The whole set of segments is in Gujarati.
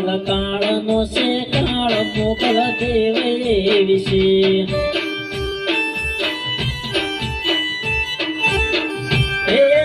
મોગલ કાળ નો છે કાળ મોગલ દેવ વિશે. એ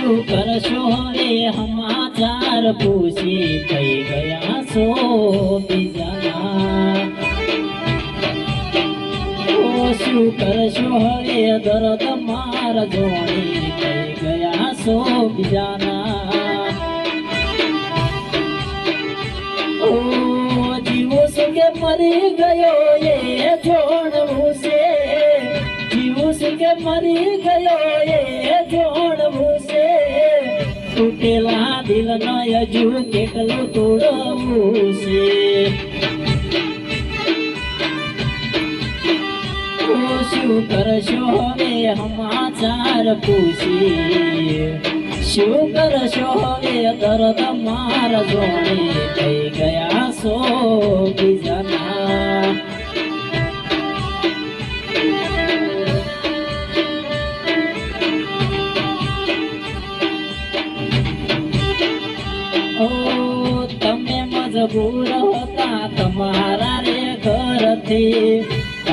શું કરશો રે સમાચાર પૂછી થઈ ગયા છો બીજાના? શું કરશો હવે? દર્દ માર જોણી થઈ ગયા છો બીજાના? ઓ જીવો કે મરી ગયો એ જોડવું છે. જીવો કે મરી ગયો તૂટેલા દિલ નો હજુ કેટલું તોડવું છે શું કરશો હવે સમાચાર પૂછી શું કરશો હવે દર્દ માર જોડે? થઈ ગયા સો બીજાના. મજબૂર હતા તમારા રે ઘરથી.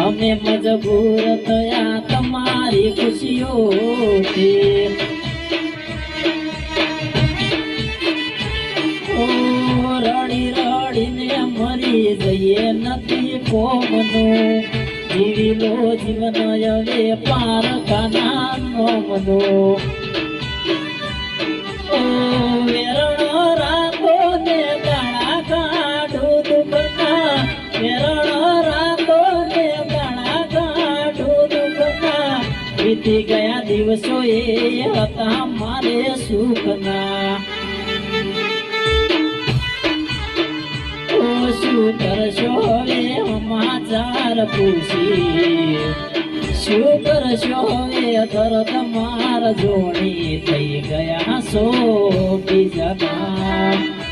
અમે મજબૂર થયા તમારી ખુશીઓથી. રડી રડીને મરી જઈએ નથી કોમનું. જીવી લો જીવન હવે પારખાના મનો ઓ વીતી ગયા દિવસો એ હતા મારે સુખના ઓ શું કરશો હવે સમાચાર પૂછી શું કરશો હવે દર્દ માર જોણી થઈ ગયા છો બીજાના